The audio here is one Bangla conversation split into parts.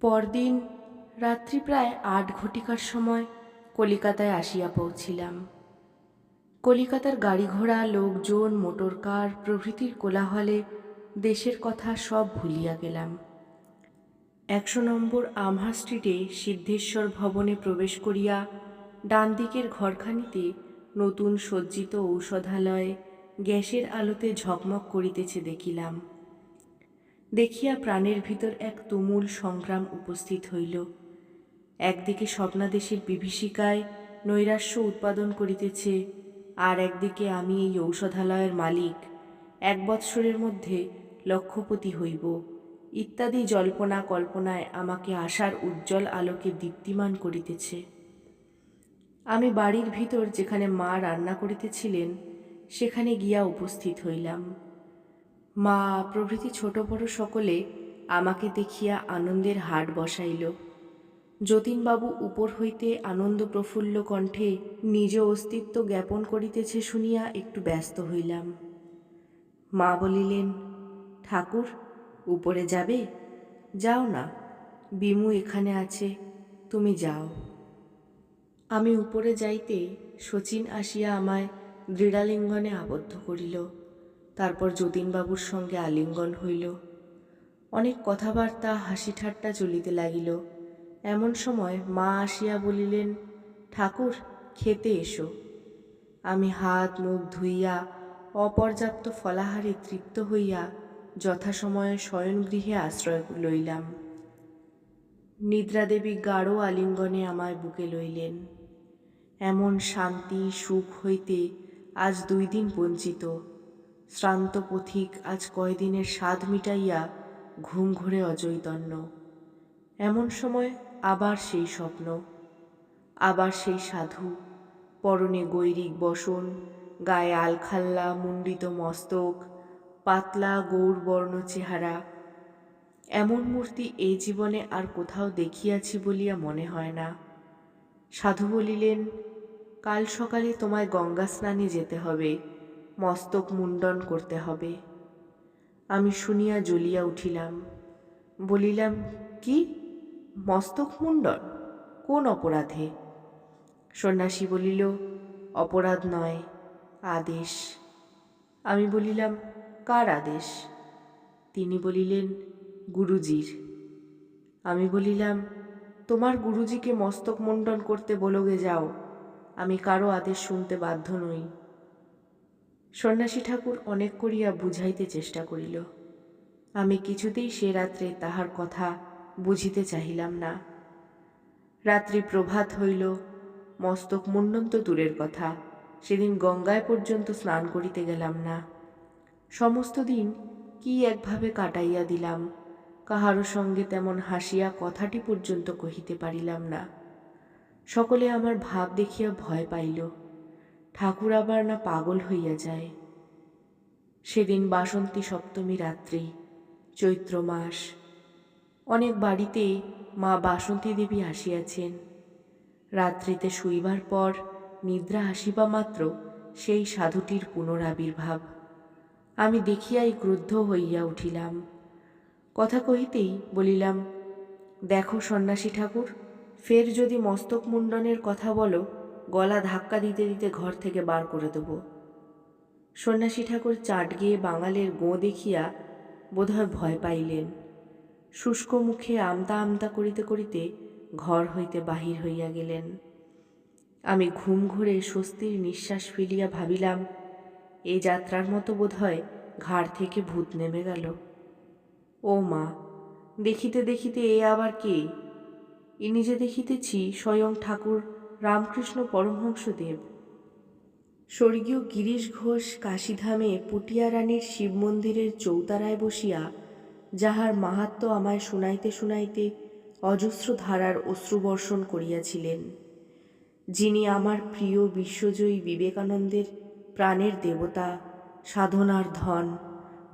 পরদিন রাত্রি প্রায় আট ঘটিকার সময় কলিকাতায় আসিয়া পৌঁছিলাম। কলিকাতার গাড়ি ঘোড়া লোকজন মোটর কার প্রভৃতির কোলাহলে দেশের কথা সব ভুলিয়া গেলাম। একশো নম্বর আমহা স্ট্রিটে সিদ্ধেশ্বর ভবনে প্রবেশ করিয়া ডান দিকের ঘরখানিতে নতুন সজ্জিত ঔষধালয়ে গ্যাসের আলোতে ঝকমক করিতেছে দেখিলাম। দেখিয়া প্রাণের ভিতর এক তুমুল সংগ্রাম উপস্থিত হইল। একদিকে স্বপ্নাদেশের বিভীষিকায় নৈরাশ্য উৎপাদন করিতেছে, আর একদিকে আমি এই ঔষধালয়ের মালিক, এক বৎসরের মধ্যে লক্ষপতি হইব। ইত্যাদি জল্পনা কল্পনায় আমাকে আশার উজ্জ্বল আলোকে দীপ্তিমান করিতেছে। আমি বাড়ির ভিতর যেখানে মা রান্না করিতেছিলেন, সেখানে গিয়া উপস্থিত হইলাম। মা, প্রভৃতি ছোট বড় সকলে আমাকে দেখিয়া আনন্দের হাট বসাইল। যতীনবাবু উপর হইতে আনন্দ প্রফুল্ল কণ্ঠে নিজ অস্তিত্ব জ্ঞাপন করিতেছে শুনিয়া একটু ব্যস্ত হইলাম। মা বলিলেন, ঠাকুর, উপরে যাবে? যাও না, বিমু এখানে আছে, তুমি যাও। আমি উপরে যাইতে শচীন আসিয়া আমায় দৃঢ়ালিঙ্গনে আবদ্ধ করিল। তারপর যতীনবাবুর সঙ্গে আলিঙ্গন হইল। অনেক কথাবার্তা হাসি ঠাট্টা চলিতে লাগিল। এমন সময় মা আসিয়া বলিলেন, ঠাকুর, খেতে এসো। আমি হাত, মুখ ধুইয়া, অপর্যাপ্ত ফলাহারে তৃপ্ত হইয়া যথাসময়ে শয়নগৃহে আশ্রয় লইলাম। নিদ্রাদেবী গাঢ় আলিঙ্গনে আমায় বুকে লইলেন। এমন শান্তি, সুখ হইতে আজ দুই দিন বঞ্চিত। শ্রান্ত পথিক আজ কয়দিনের স্বাদ মিটাইয়া ঘুম ঘুরে অজৈতন্য এমন সময় আবার সেই স্বপ্ন, আবার সেই সাধু, পরনে গৈরিক বসন, গায়ে আলখাল্লা মুন্ডিত মস্তক, পাতলা গৌরবর্ণ চেহারা। এমন মূর্তি এই জীবনে আর কোথাও দেখিয়াছি বলিয়া মনে হয় না। সাধু বলিলেন, কাল সকালে তোমায় গঙ্গা স্নানে যেতে হবে। মস্তক মুন্ডন করতে হবে। আমি শুনিয়া জ্বলিয়া উঠিলাম, বলিলাম, কি? মস্তক মুন্ডন কোন অপরাধে? সন্ন্যাসী বলিল, অপরাধ নয়, আদেশ। আমি বলিলাম, কার আদেশ? তিনি বলিলেন, গুরুজির। আমি বলিলাম, তোমার গুরুজিকে মস্তক মুন্ডন করতে বলোগে যাও, আমি কারও আদেশ শুনতে বাধ্য নই। সন্ন্যাসী ঠাকুর অনেক করিয়া বুঝাইতে চেষ্টা করিল। আমি কিছুতেই সে রাত্রে তাহার কথা বুঝিতে চাহিলাম না। রাত্রি প্রভাত হইল, মস্তক মুন্ডন তো দূরের কথা, সেদিন গঙ্গায় পর্যন্ত স্নান করিতে গেলাম না। সমস্ত দিন কি একভাবে কাটাইয়া দিলাম, কাহারও সঙ্গে তেমন হাসিয়া কথাটি পর্যন্ত কহিতে পারিলাম না। সকলে আমার ভাব দেখিয়া ভয় পাইল। ঠাকুর আবার না পাগল হইয়া যায়। সেদিন বাসন্তী সপ্তমী রাত্রি, চৈত্র মাস। অনেক বাড়িতে মা বাসন্তী দেবী আসিয়াছেন। রাত্রিতে শুইবার পর নিদ্রা আসিবা মাত্র সেই সাধুটির পুনরাবির্ভাব। আমি দেখিয়াই ক্রুদ্ধ হইয়া উঠিলাম। কথা কহিতেই বলিলাম, দেখো সন্ন্যাসী ঠাকুর, ফের যদি মস্তক মুন্ডনের কথা বলো গলা ধাক্কা দিতে দিতে ঘর থেকে বার করে দেব। সন্ন্যাসী ঠাকুর চাট গিয়ে বাঙালের গোঁ দেখিয়া বোধহয় ভয় পাইলেন। শুষ্ক মুখে আমতা আমতা করিতে করিতে ঘর হইতে বাহির হইয়া গেলেন। আমি ঘুম ঘুরে স্বস্তির নিঃশ্বাস ফেলিয়া ভাবিলাম, এ যাত্রার মতো বোধ হয় ঘাড় থেকে ভূত নেমে গেল। ও মা, দেখিতে দেখিতে এ আবার কে? ইনি যে দেখিতেছি স্বয়ং ঠাকুর রামকৃষ্ণ পরমহংসদেব। স্বর্গীয় গিরিশ ঘোষ কাশীধামে পুটিয়া রানীর শিব মন্দিরের চৌতারায় বসিয়া যাহার মাহাত্ম আমায় শুনাইতে শুনাইতে অজস্র ধারার অশ্রুবর্ষণ করিয়াছিলেন, যিনি আমার প্রিয় বিশ্বজয়ী বিবেকানন্দের প্রাণের দেবতা, সাধনার ধন,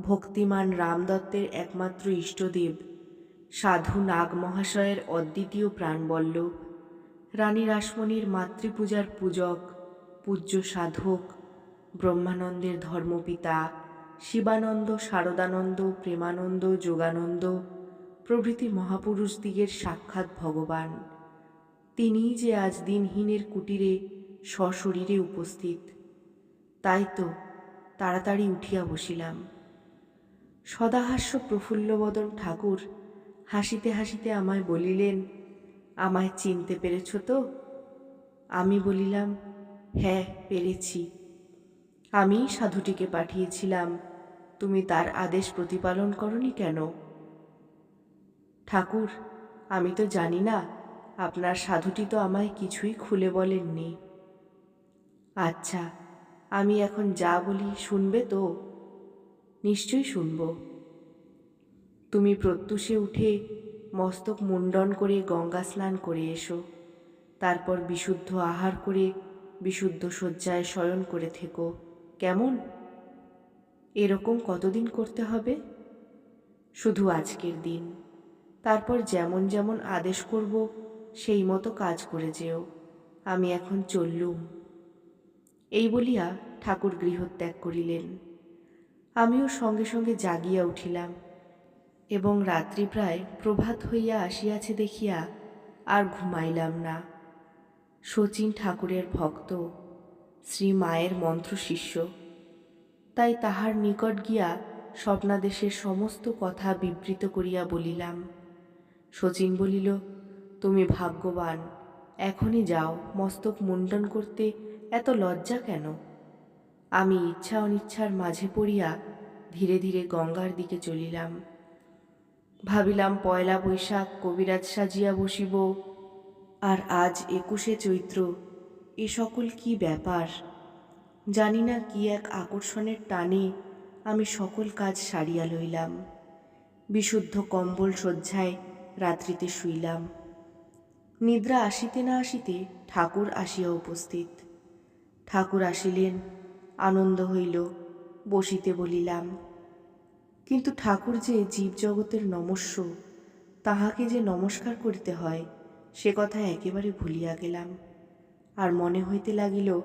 ভক্তিমান রামদত্তের একমাত্র ইষ্টদেব, সাধু নাগ মহাশয়ের অদ্বিতীয় প্রাণবল্লভ রানী রাসমণির মাতৃপূজার পূজক, পূজ্য সাধক, ব্রহ্মানন্দের ধর্মপিতা, শিবানন্দ, শারদানন্দ, প্রেমানন্দ, যোগানন্দ, প্রভৃতি মহাপুরুষদিগের সাক্ষাৎ ভগবান। তিনিই যে আজ দিনহীনের কুটিরে, সশরীরে উপস্থিত, তাই তো তাড়াতাড়ি উঠিয়া বসিলাম। সদাহাস্য প্রফুল্লবদন ঠাকুর হাসিতে হাসিতে আমায় বলিলেন আমায় চিনতে পেরেছ তো? আমি বলিলাম হ্যাঁ পেরেছি। আমি সাধুটিকে পাঠিয়েছিলাম। তুমি তার আদেশ প্রতিপালন করনি কেন? ঠাকুর, আমি তো জানি না। আপনার সাধুটি তো আমায় কিছুই খুলে বলেননি। আচ্ছা আমি এখন যা বলি শুনবে তো? নিশ্চয়ই শুনব। তুমি প্রত্যুষে উঠে মস্তক মুন্ডন করে গঙ্গা স্নান করে এসো। তারপর বিশুদ্ধ আহার করে বিশুদ্ধ শয্যায় শয়ন করে থেকো। কেমন? এরকম কতদিন করতে হবে? শুধু আজকের দিন। তারপর যেমন যেমন আদেশ করব, সেই মতো কাজ করে যেও। আমি এখন চললুম। এই বলিয়া ঠাকুর গৃহত্যাগ করিলেন। আমিও সঙ্গে সঙ্গে জাগিয়া উঠিলাম। এবং রাত্রি প্রায় প্রভাত হইয়া আসিয়াছে দেখিয়া আর ঘুমাইলাম না। শচীন ঠাকুরের ভক্ত, শ্রী মায়ের মন্ত্র শিষ্য। তাই তাহার নিকট গিয়া স্বপ্নাদেশের সমস্ত কথা বিবৃত করিয়া বলিলাম, শচীন বলিল, তুমি ভাগ্যবান, এখনই যাও, মস্তক মুন্ডন করতে এত লজ্জা কেন? আমি ইচ্ছা অনিচ্ছার মাঝে পড়িয়া ধীরে ধীরে গঙ্গার দিকে চলিলাম। ভাবিলাম পয়লা বৈশাখ কবিরাজ সাজিয়া বসিব। আর আজ একুশে চৈত্র, এ সকল কি ব্যাপার? জানি না কি এক আকর্ষণের টানে আমি সকল কাজ সারিয়া লইলাম। বিশুদ্ধ কম্বল শয্যায় রাত্রিতে শুইলাম। নিদ্রা আসিতে না আসিতে ঠাকুর আসিয়া উপস্থিত। ঠাকুর আসিলেন, আনন্দ হইল, বসিতে বলিলাম কিন্তু ঠাকুর যে জীবজগতের নমস্য, তাহাকে যে নমস্কার করিতে হয়, সে কথা একেবারে ভুলিয়া গেলাম। আর মনে হইতে লাগিল,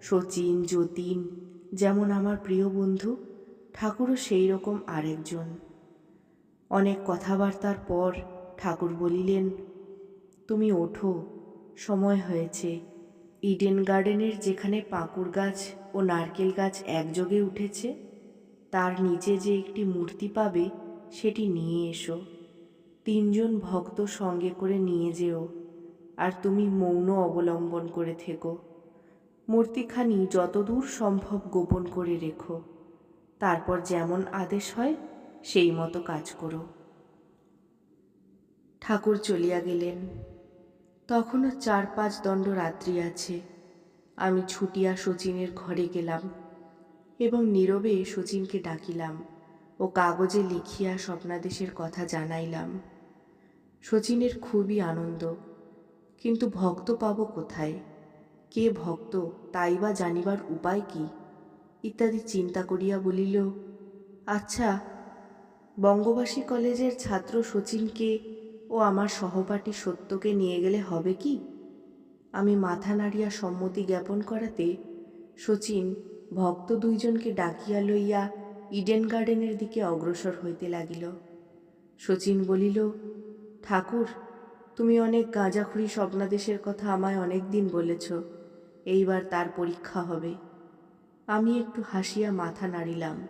শচীন, যতীন, যেমন আমার প্রিয় বন্ধু, ঠাকুরও সেই রকম আরেকজন। অনেক কথাবার্তার পর ঠাকুর বলিলেন, তুমি ওঠো, সময় হয়েছে। ইডেন গার্ডেনের যেখানে পাঁকুড় গাছ ও নারকেল গাছ একযোগে উঠেছে তার নিচে যে একটি মূর্তি পাবে, সেটি নিয়ে এসো। তিনজন ভক্ত সঙ্গে করে নিয়ে যেও, আর তুমি মৌন অবলম্বন করে থেকো। মূর্তিখানি যতদূর সম্ভব গোপন করে রেখো। তারপর যেমন আদেশ হয়, সেই মতো কাজ করো। ঠাকুর চলিয়া গেলেন। তখনও চার পাঁচ দণ্ড রাত্রি আছে। আমি ছুটিয়া শচীনের ঘরে গেলাম। এবং নীরবে শচীনকে ডাকিলাম ও কাগজে লিখিয়া স্বপ্নাদেশের কথা জানাইলাম। শচীনের খুবই আনন্দ, কিন্তু ভক্ত পাব কোথায়? কে ভক্ত, তাই বা জানিবার উপায় কি? ইত্যাদি চিন্তা করিয়া বলিল আচ্ছা বঙ্গবাসী কলেজের ছাত্র শচীনকে ও আমার সহপাঠী সত্যকে নিয়ে গেলে হবে কি? আমি মাথা নাড়িয়া সম্মতি জ্ঞাপন করাতে শচীন ভক্ত দুইজনকে ডাকিয়া লইয়া ইডেন গার্ডেনের দিকে অগ্রসর হইতে লাগিল। শচীন বলিল, ঠাকুর, তুমি অনেক গাঁজাখুরি স্বপ্নাদেশের কথা আমায় অনেক দিন বলেছ, এইবার তার পরীক্ষা হবে। আমি একটু হাসিয়া মাথা নাড়িলাম।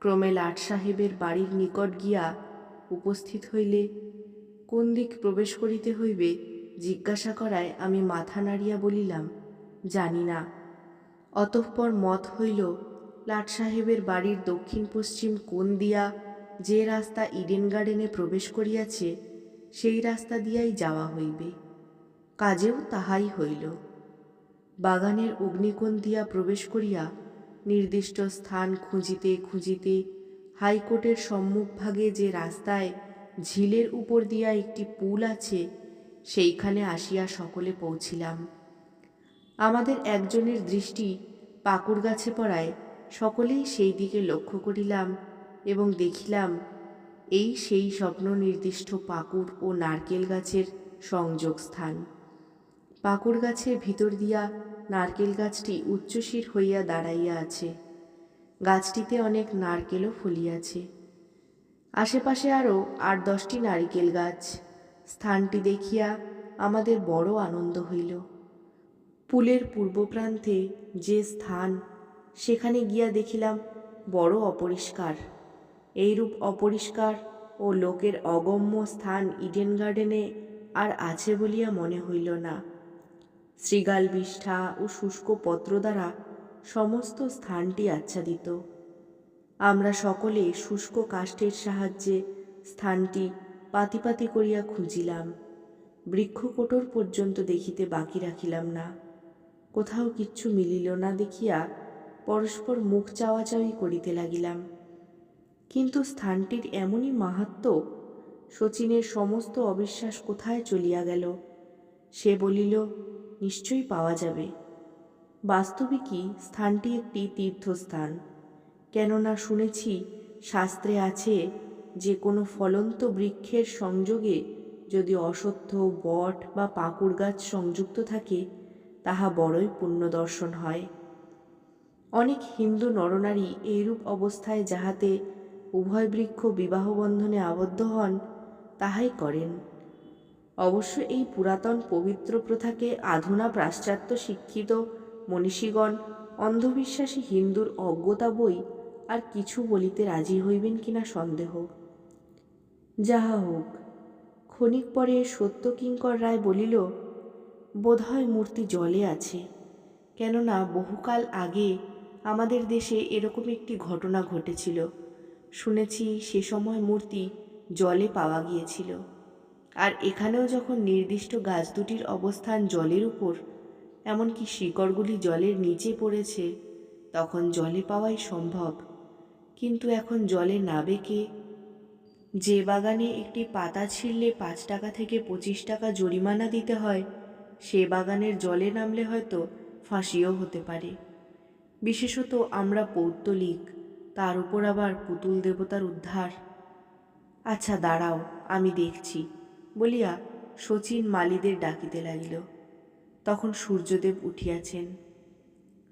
ক্রমে লাট সাহেবের বাড়ির নিকট গিয়া উপস্থিত হইলে কোন দিক প্রবেশ করিতে হইবে জিজ্ঞাসা করায় আমি মাথা নাড়িয়া বলিলাম, জানি না। অতঃপর মত হইল, লাট সাহেবের বাড়ির দক্ষিণ পশ্চিম কোন দিয়া যে রাস্তা ইডেন গার্ডেনে প্রবেশ করিয়াছে, সেই রাস্তা দিয়াই যাওয়া হইবে। কাজেও তাহাই হইল। বাগানের অগ্নিকোণ দিয়া প্রবেশ করিয়া নির্দিষ্ট স্থান খুঁজিতে খুঁজিতে হাইকোর্টের সম্মুখভাগে যে রাস্তায় ঝিলের উপর দিয়া একটি পুল আছে, সেইখানে আসিয়া সকলে পৌঁছিলাম। আমাদের একজনের দৃষ্টি পাকুড় গাছে পড়ায়, সকলেই সেই দিকে লক্ষ্য করিলাম এবং দেখিলাম এই সেই স্বপ্ন নির্দিষ্ট পাকুড় ও নারকেল গাছের সংযোগ স্থান। পাকুড় গাছের ভিতর দিয়া নারকেল গাছটি উচ্চশির হইয়া দাঁড়াইয়া আছে। গাছটিতে অনেক নারকেলও ফলিয়াছে। আশেপাশে আরও আট দশটি নারিকেল গাছ। স্থানটি দেখিয়া আমাদের বড় আনন্দ হইল। পুলের পূর্ব প্রান্তে যে স্থান, সেখানে গিয়া দেখিলাম বড় অপরিষ্কার। এইরূপ অপরিষ্কার ও লোকের অগম্য স্থান ইডেন গার্ডেনে আর আছে বলিয়া মনে হইল না। শৃগাল বিষ্ঠা ও শুষ্ক পত্র দ্বারা সমস্ত স্থানটি আচ্ছাদিত। আমরা সকলে শুষ্ক কাষ্ঠের সাহায্যে স্থানটি পাতি পাতি করিয়া খুঁজিলাম। বৃক্ষকোটর পর্যন্ত দেখিতে বাকি রাখিলাম না। কোথাও কিচ্ছু মিলিল না দেখিয়া পরস্পর মুখ চাওয়াচাওয়ি করিতে লাগিলাম। কিন্তু স্থানটির এমনই মাহাত্ম শচীনের সমস্ত অবিশ্বাস কোথায় চলিয়া গেল, সে বলিল, নিশ্চয়ই পাওয়া যাবে। বাস্তবিকই স্থানটি একটি তীর্থস্থান। কেননা শুনেছি শাস্ত্রে আছে, যে কোনো ফলন্ত বৃক্ষের সংযোগে যদি অসত্য বট বা পাকুড় গাছ সংযুক্ত থাকে তাহা বড়ই পুণ্য দর্শন হয়। অনেক হিন্দু নরনারী এইরূপ অবস্থায় যাহাতে উভয় বৃক্ষ বিবাহ বন্ধনে আবদ্ধ হন, তাহাই করেন। অবশ্য এই পুরাতন পবিত্র প্রথাকে আধুনা পাশ্চাত্য শিক্ষিত মনীষীগণ, অন্ধবিশ্বাসী হিন্দুর অজ্ঞতা বই আর কিছু বলিতে রাজি হইবেন কিনা সন্দেহ। যাহা হোক, ক্ষণিক পরে সত্যকিঙ্কর রায় বলিল বোধহয় মূর্তি জলে আছে। কেননা বহুকাল আগে আমাদের দেশে এরকম একটি ঘটনা ঘটেছিল। শুনেছি সে সময় মূর্তি জলে পাওয়া গিয়েছিল। আর এখানেও যখন নির্দিষ্ট গাছ দুটির অবস্থান জলের উপর, এমনকি শিকড়গুলি জলের নিচে পড়েছে, তখন জলে পাওয়াই সম্ভব। কিন্তু এখন জলে নাবে কে যে বাগানে একটি পাতা ছিঁড়লে পাঁচ টাকা থেকে পঁচিশ টাকা জরিমানা দিতে হয় সে বাগানের জলে নামলে হয়তো ফাঁসিও হতে পারে। বিশেষত আমরা পৌত্তলিক তার উপর আবার পুতুল দেবতার উদ্ধার। আচ্ছা দাঁড়াও, আমি দেখছি, বলিয়া শচীন মালিদের ডাকিতে লাগিল। তখন সূর্যদেব উঠিয়াছেন।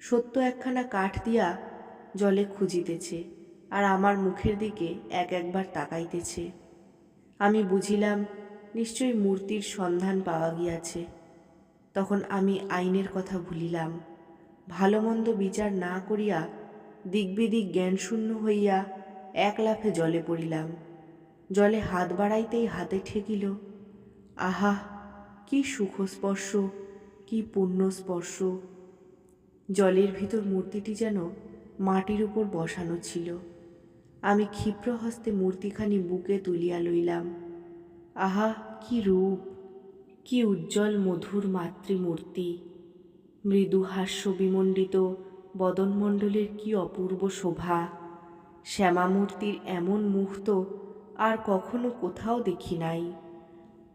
সত্য একখানা কাঠ দিয়া জলে খুঁজিতেছে, আর আমার মুখের দিকে এক একবার তাকাইতেছে। আমি বুঝিলাম, নিশ্চয়ই মূর্তির সন্ধান পাওয়া গিয়াছে। তখন আমি আইনের কথা ভুলিলাম। ভালো মন্দ বিচার না করিয়া দিগ্বিদিক জ্ঞানশূন্য হইয়া এক লাফে জলে পড়িলাম। জলে হাত বাড়াইতেই হাতে ঠেকিল। আহা, কি সুখস্পর্শ, কি পুণ্য স্পর্শ জলের ভিতর মূর্তিটি যেন মাটির উপর বসানো ছিল। আমি ক্ষিপ্র হস্তে মূর্তিখানি বুকে তুলিয়া লইলাম। আহা, কি রূপ! কি উজ্জ্বল মধুর মাতৃমূর্তি। মৃদু হাস্য বিমণ্ডিত বদনমণ্ডলের কি অপূর্ব শোভা। শ্যামামূর্তির এমন মুহূর্ত আর কখনো কোথাও দেখি নাই।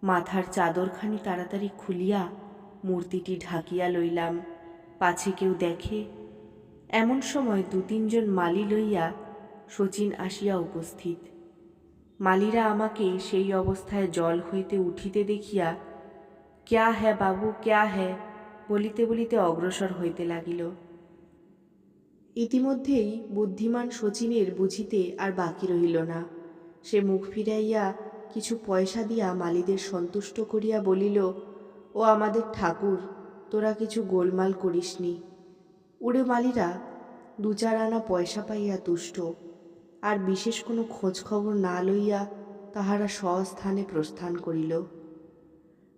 মাথার চাদরখানি তাড়াতাড়ি খুলিয়া মূর্তিটি ঢাকিয়া লইলাম। পাছে কেউ দেখে, এমন সময় দু তিনজন মালি লইয়া শচীন আসিয়া উপস্থিত। মালিরা আমাকে সেই অবস্থায় জল হইতে উঠিতে দেখিয়া ক্যা হ্যাঁ বাবু, ক্যা হ্যাঁ? বলিতে বলিতে অগ্রসর হইতে লাগিল। ইতিমধ্যেই বুদ্ধিমান শচীনের বুঝিতে আর বাকি রহিল না। সে মুখ ফিরাইয়া কিছু পয়সা দিয়া মালিদের সন্তুষ্ট করিয়া বলিল, ও আমাদের ঠাকুর, তোরা কিছু গোলমাল করিসনি। উড়ে মালিরা দু চার আনা পয়সা পাইয়া তুষ্ট, আর বিশেষ কোনো খোঁজ খবর না লইয়া তাহারা স্বস্থানে প্রস্থান করিল।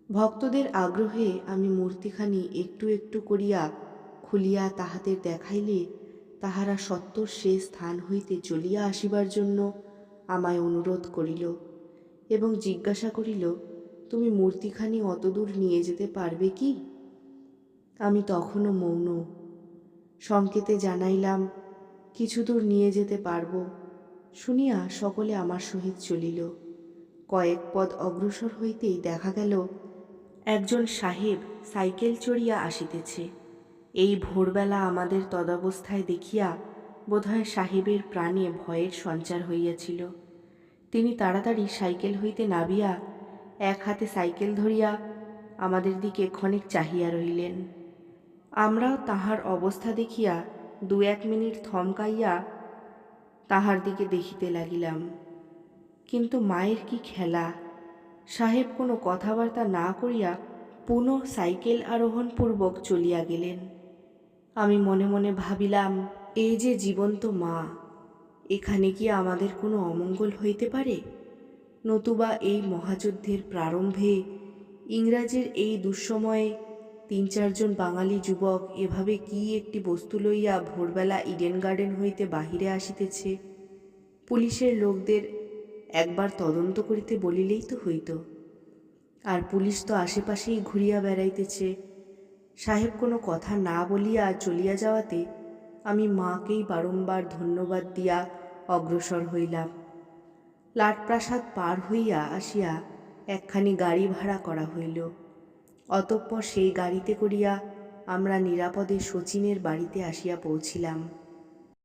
ভক্তদের আগ্রহে আমি মূর্তিখানি একটু একটু করিয়া খুলিয়া তাহাদের দেখাইলে তাহারা সত্তর সে স্থান হইতে চলিয়া আসিবার জন্য আমায় অনুরোধ করিল এবং জিজ্ঞাসা করিল, তুমি মূর্তিখানি অতদূর নিয়ে যেতে পারবে কি? আমি তখনও মৌন। সংকেতে জানাইলাম, কিছু দূর নিয়ে যেতে পারব। শুনিয়া সকলে আমার সহিত চলিল। কয়েক পদ অগ্রসর হইতেই দেখা গেল একজন সাহেব সাইকেল চড়িয়া আসিতেছে। এই ভোরবেলা আমাদের তদবস্থায় দেখিয়া বোধহয় সাহেবের প্রাণে ভয়ের সঞ্চার হইয়াছিল। তিনি তাড়াতাড়ি সাইকেল হইতে নামিয়া এক হাতে সাইকেল ধরিয়া আমাদের দিকে ক্ষণিক চাহিয়া রহিলেন। আমরাও তাহার অবস্থা দেখিয়া দু এক মিনিট থমকাইয়া তাহার দিকে দেখিতে লাগিলাম। কিন্তু মায়ের কি খেলা সাহেব কোনো কথাবার্তা না করিয়া পুনঃ সাইকেল আরোহণপূর্বক চলিয়া গেলেন। আমি মনে মনে ভাবিলাম এই যে জীবন্ত মা, এখানে কি আমাদের কোনো অমঙ্গল হইতে পারে? নতুবা এই মহাযুদ্ধের প্রারম্ভে ইংরাজের এই দুঃসময়ে তিন চারজন বাঙালি যুবক এভাবে কি একটি বস্তু লইয়া ভোরবেলা ইডেন গার্ডেন হইতে বাহিরে আসিতেছে? পুলিশের লোকদের একবার তদন্ত করিতে বলিলেই তো হইত। আর পুলিশ তো আশেপাশেই ঘুরিয়া বেড়াইতেছে। সাহেব কোনো কথা না বলিয়া চলিয়া যাওয়াতে আমি মাকেই বারংবার ধন্যবাদ দিয়া অগ্রসর হইলাম। লাটপ্রাসাদ পার হইয়া আসিয়া একখানি গাড়ি ভাড়া করা হইল। অতঃপর সেই গাড়িতে করিয়া আমরা নিরাপদে শচীনের বাড়িতে আসিয়া পৌঁছিলাম।